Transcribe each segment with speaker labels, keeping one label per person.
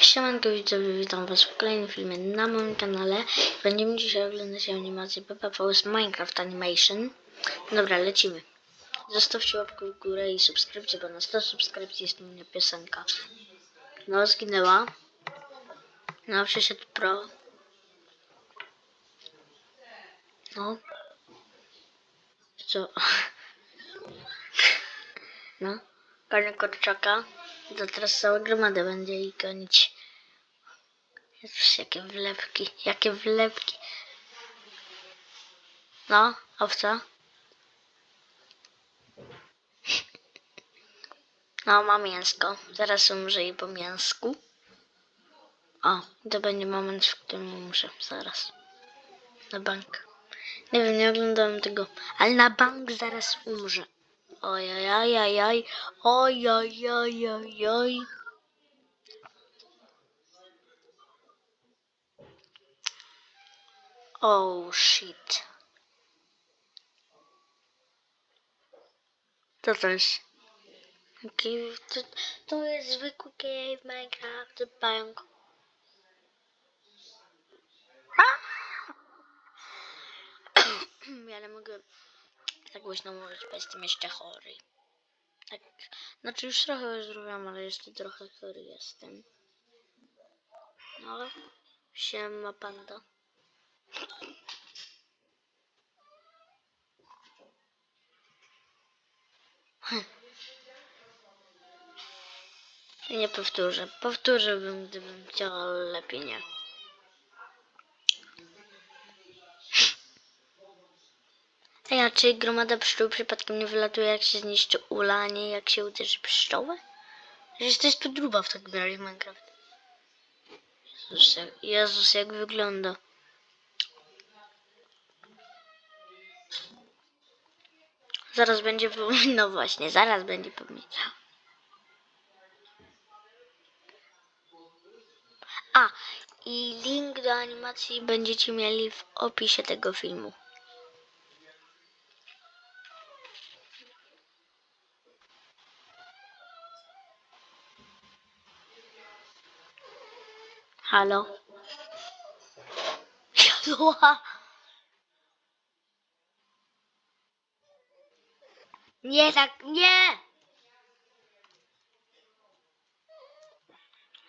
Speaker 1: Siemanko widzowie, witam was w kolejnym filmie na moim kanale. Będziemy dzisiaj oglądać animację z Minecraft Animation. Dobra, lecimy. Zostawcie łapkę w górę i subskrypcję, bo na 100 subskrypcji jest u mnie piosenka. No, zginęła. No, przyszedł pro. No. Co? No. Koniec kurczaka. To teraz cała gromada będzie jej gonić. Jezus, jakie wlepki, jakie wlepki. No, owca. No, ma mięsko. Zaraz umrze i po mięsku. O, to będzie moment, w którym umrze. Zaraz. Na bank. Nie wiem, nie oglądałem tego, ale na bank zaraz umrze. Ojajajajaj, ojajajajaj. Oh shit. Co to jest? Cave, to, to jest zwykły cave Minecraft the bank. Ja nie mogę tak głośno mówić, bo jestem jeszcze chory. Tak, znaczy już trochę zdrowiam, ale jeszcze trochę chory jestem. No siema panda. Nie powtórzę. Powtórzyłbym, gdybym chciał, ale lepiej nie. Czy gromada pszczół przypadkiem nie wylatuje, jak się zniszczy ula, a nie jak się uderzy pszczołę? Że to tu druba w takim razie Minecraft. Jezus, jak, Jezus, jak wygląda. Zaraz będzie, po- no właśnie, zaraz będzie powiedział. A, i link do animacji będziecie mieli w opisie tego filmu. Halo? Jadła! Nie tak, nie!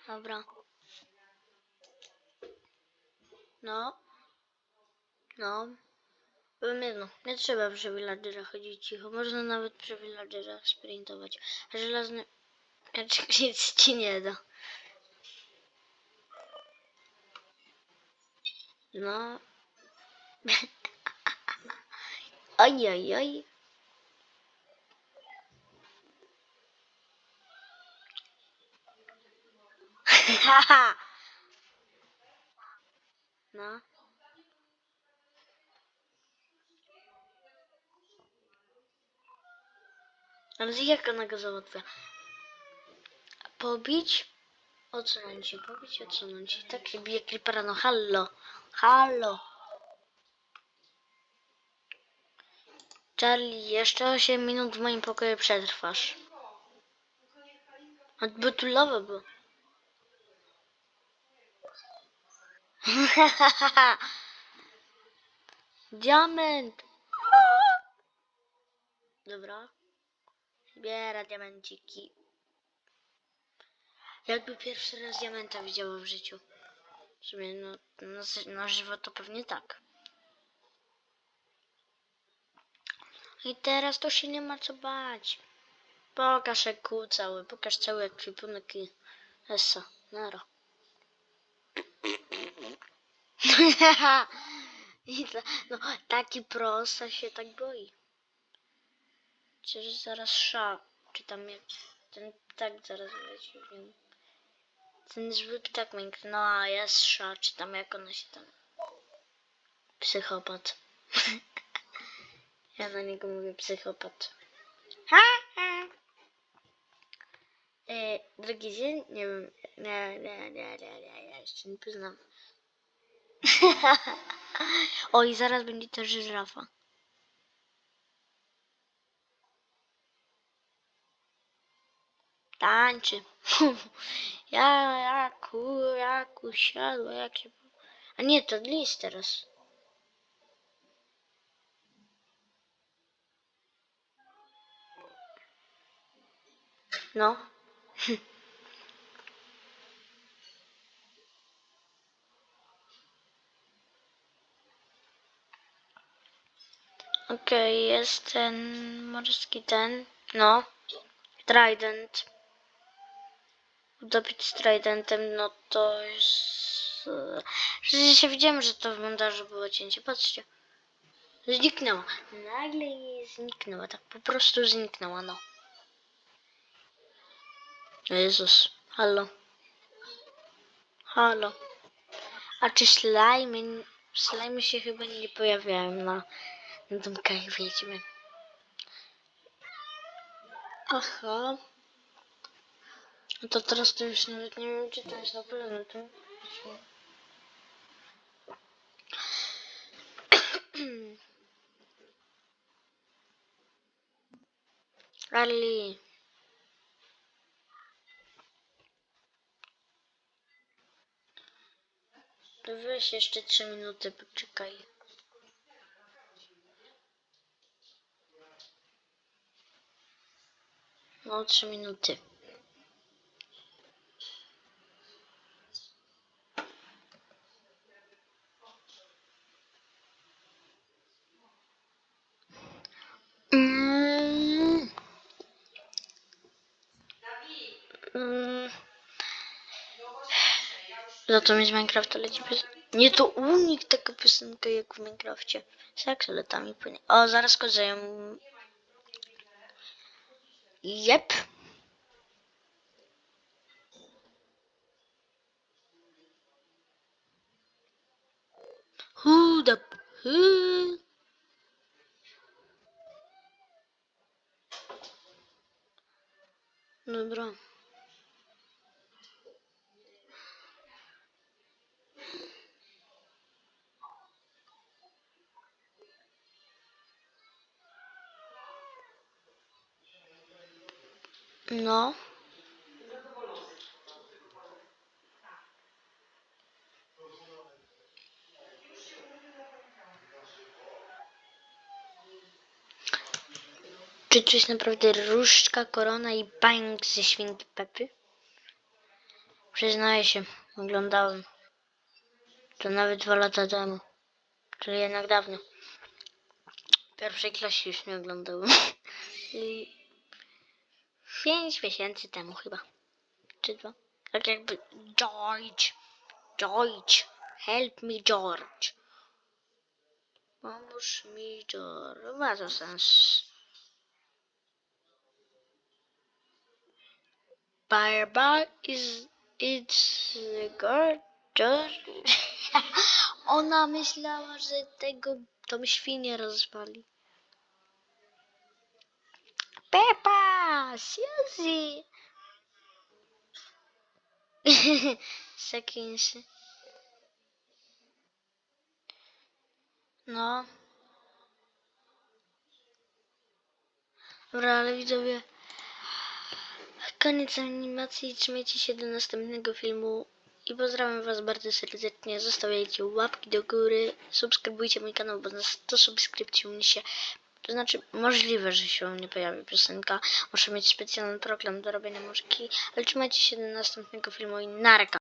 Speaker 1: Dobra. No. No. Powiem jedno, nie trzeba przy villagera chodzić cicho, można nawet przy villagera sprintować. Żelazny mieczek nic ci nie da. No. oj, oj, oj. Haha. no. Ale jak ona go załatwia? Pobić? Odsunąć się, pobić, odsunąć. Tak się bije creepera, no hallo. Hallo. Charlie, jeszcze 8 minut w moim pokoju przetrwasz. Bo tu lawa było. Diament! Dobra. Zbiera diamenciki. Jakby pierwszy raz diamenta widziała w życiu. W sumie no, na, na żywo to pewnie tak. I teraz to się nie ma co bać. Pokaż EQ cały, pokaż cały ekwipunek i. I ta, no, taki prosta się tak boi. Przecież zaraz sza, czy tam jak ten ptak zaraz leci w nim. Ten zły ptak miękki, no a jest sza, czy tam jak ona się tam... Psychopat. ja na niego mówię psychopat. Ha, ha. E, drugi dzień? Nie wiem. Nie, nie, nie, nie, nie, ja jeszcze nie poznam. o, i zaraz będzie też żyrafa. Tańczy. ja, jak, u, jak usiadła, jak się... A nie, to list teraz. No. Okej, jest ten morski ten. No. Trident. Utopić z no to jest... Przecież się widziałem, że to w montażu było cięcie. Patrzcie. Zniknęła. Nagle jej zniknęła. Tak po prostu zniknęła, no. Jezus. Halo. Halo. A czy slajmy... Slajmy się chyba nie pojawiają na, na domkach wiedźmy. Aha. No to teraz to już nawet nie wiem, czy to jest na pewno to. Rally. To weź jeszcze 3 minuty, poczekaj. No, 3 minuty. Za to mi z Minecrafta leci pies... Nie, to unik taka piosenka jak w Minecrafcie. Jak latami płynie. O, zaraz kozę. Jep. The... Who? Dobra. No. Czy to jest naprawdę różdżka, korona i bang ze świnki Pepy? Przyznaję się, oglądałem. To nawet dwa lata temu. Czyli jednak dawno. W pierwszej klasie już nie oglądałem. I pięć miesięcy temu chyba. Czy dwa? Tak jakby George. George. Help me George. Pomóż mi George. Ma to sens. Fireball is it's good. George. Ona myślała, że tego tą świnię rozwali. Peppa! Suzy! Sekinsy. No. Dobra, ale widzowie. Koniec animacji. Trzymajcie się do następnego filmu. I pozdrawiam Was bardzo serdecznie. Zostawiajcie łapki do góry. Subskrybujcie mój kanał, bo na 100 subskrypcji mnie się. To znaczy, możliwe, że się u mnie pojawi piosenka. Muszę mieć specjalny program do robienia muzyki. Ale trzymajcie się do następnego filmu i narka.